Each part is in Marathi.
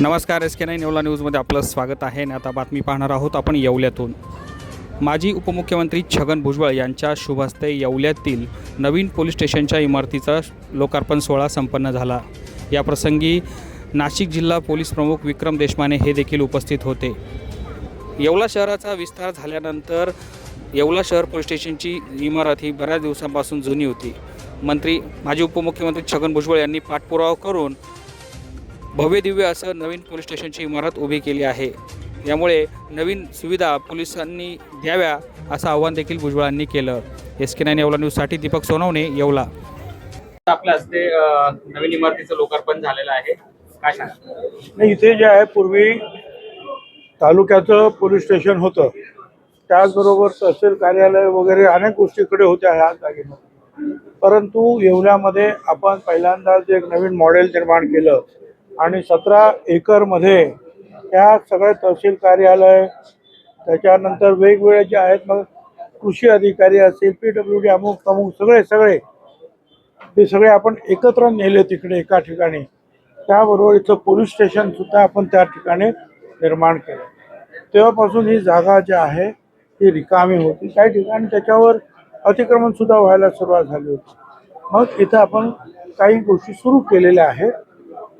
नमस्कार एस के नाईन येवला न्यूजमध्ये आपलं स्वागत आहे आणि आता बातमी पाहणार आहोत आपण येवल्यातून. माजी उपमुख्यमंत्री छगन भुजबळ यांच्या शुभ हस्ते येवल्यातील नवीन पोलीस स्टेशनच्या इमारतीचा लोकार्पण सोहळा संपन्न झाला. याप्रसंगी नाशिक जिल्हा पोलीस प्रमुख विक्रम देशमाने हे देखील उपस्थित होते. येवला शहराचा विस्तार झाल्यानंतर येवला शहर पोलीस स्टेशनची इमारत ही बऱ्याच दिवसांपासून जुनी होती. मंत्री माजी उपमुख्यमंत्री छगन भुजबळ यांनी पाठपुरावा करून भव्य दिव्य असं नवीन पोलीस स्टेशनची इमारत उभी केली आहे. यामुळे नवीन सुविधा पोलिसांनी द्याव्या असं आवाहन देखील भुजबळांनी केलं. एस के नाईन येवला न्यूजसाठी दीपक सोनवणे येवला. आपल्या हस्ते नवीन इमारतीचं लोकार्पण झालेलं आहे. काय सांगा नाही इथे जे आहे पूर्वी तालुक्याचं पोलीस स्टेशन होतं. त्याचबरोबर तहसील कार्यालय वगैरे अनेक गोष्टीकडे होत्या ह्या जागेमध्ये. परंतु येवल्यामध्ये आपण पहिल्यांदा जे एक नवीन मॉडेल निर्माण केलं. आणि सतरा एकरमध्ये त्या सगळे तहसील कार्यालय त्याच्यानंतर वेगवेगळे जे आहेत मग कृषी अधिकारी असतील पी डब्ल्यू डी अमुक तमुक सगळे सगळे ते सगळे आपण एकत्र नेले तिकडे एका ठिकाणी. त्याबरोबर इथं पोलीस स्टेशनसुद्धा आपण त्या ठिकाणी निर्माण केलं. तेव्हापासून ही जागा जी आहे ती रिकामी होती. काही ठिकाणी त्याच्यावर अतिक्रमणसुद्धा व्हायला सुरुवात झाली होती. मग इथं आपण काही गोष्टी सुरू केलेल्या आहेत.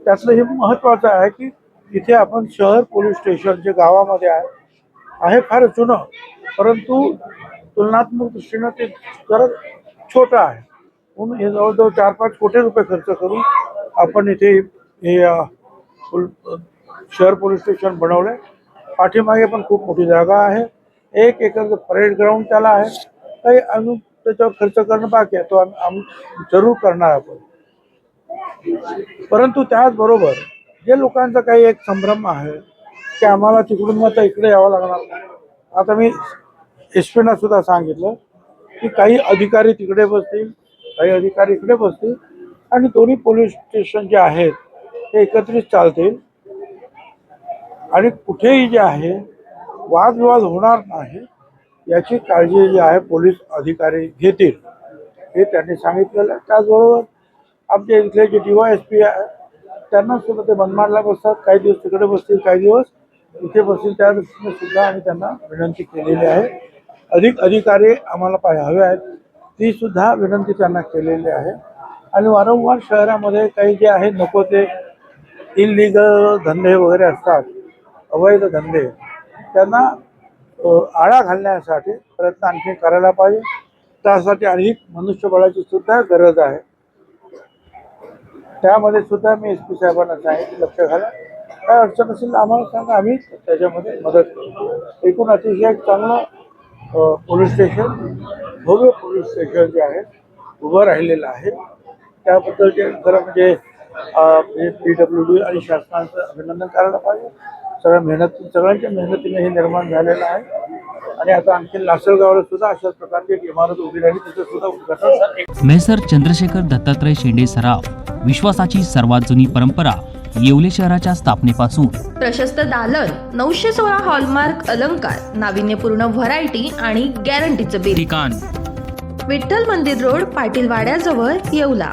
त्यातलं हे महत्त्वाचं आहे की इथे आपण शहर पोलीस स्टेशन जे गावामध्ये आहे आहे फार जुनं परंतु तुलनात्मक दृष्टीनं ते जरा छोटं आहे. म्हणून हे जवळजवळ चार पाच कोटी रुपये खर्च करून आपण इथे हे शहर पोलीस स्टेशन बनवलं आहे पाठीमागे पण खूप मोठी जागा आहे. एक एकर परेड ग्राउंड त्याला आहे. काही अजून त्याच्यावर खर्च करणं बाकी आहे. तो आम्ही आम्ही जरूर करणार आपण. परंतु त्याचबरोबर जे लोकांचा काही एक संभ्रम आहे की आम्हाला तिकडून मग इकडे यावं लागणार आता मी एस पीना सुद्धा सांगितलं की काही अधिकारी तिकडे बसतील काही अधिकारी इकडे बसतील आणि दोन्ही पोलीस स्टेशन जे आहेत ते एकत्रित चालतील. आणि कुठेही जे आहे वादविवाद होणार नाही याची काळजी जी आहे पोलीस अधिकारी घेतील हे त्यांनी सांगितलेलं आहे. त्याचबरोबर आमचे इथले जे डी वाय एस पी आहे त्यांना सुद्धा ते मनमाडला बसतात काही दिवस तिकडे बसतील काही दिवस इथे बसतील त्या दृष्टीने सुद्धा आम्ही त्यांना विनंती केलेली आहे. अधिक अधिकारी आम्हाला पाहिजे हवे आहेत ती सुद्धा विनंती त्यांना केलेली आहे. आणि वारंवार शहरामध्ये काही जे आहे नको ते इनलिगल धंदे वगैरे असतात अवैध धंदे त्यांना आळा घालण्यासाठी प्रयत्न आणखी करायला पाहिजे. त्यासाठी अधिक मनुष्यबळाची सुद्धा गरज आहे. त्यामध्ये सुद्धा मी एस पी साहेबांना सांगितलं लक्ष घाला. काय अडचण असेल तर आम्हाला सांगा आम्ही त्याच्यामध्ये मदत करू. एकूण अतिशय एक चांगलं पोलीस स्टेशन भव्य पोलीस स्टेशन जे आहे उभं राहिलेलं आहे. त्याबद्दल जे खरं म्हणजे पी डब्ल्यू डी आणि शासनाचं अभिनंदन करायला पाहिजे. सगळ्या मेहनत सगळ्यांच्या मेहनतीने हे निर्माण झालेलं आहे. आणि आता आणखी लासलगावला सुद्धा अशाच प्रकारची एक इमारत उभी राहिली तिचं सुद्धा उद्घाटन मेसर चंद्रशेखर दत्तात्रय शेंडे सराफ विश्वासाची सर्वात जुनी परंपरा येवले शहराच्या स्थापनेपासून. प्रशस्त दालन नऊशे सोळा हॉलमार्क अलंकार नाविन्यपूर्ण व्हरायटी आणि गॅरंटीचं बिल. ठिकाण. विठ्ठल मंदिर रोड पाटील वाड्याजवळ येवला.